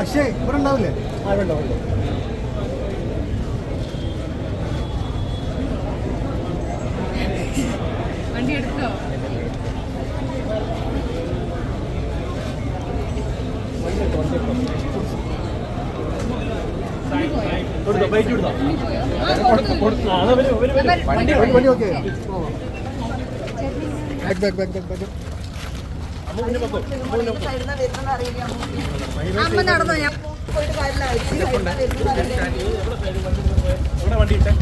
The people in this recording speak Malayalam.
അക്ഷയ് ഇവിടെ ഉണ്ടാവില്ലേ? ആ ഇവിടെ വണ്ടി വണ്ടി okay. Back back back back back അമ്മ നടന്നോ? ഞാൻ പോയിട്ട് കാര്യമില്ല വണ്ടി ഇട്ടേ.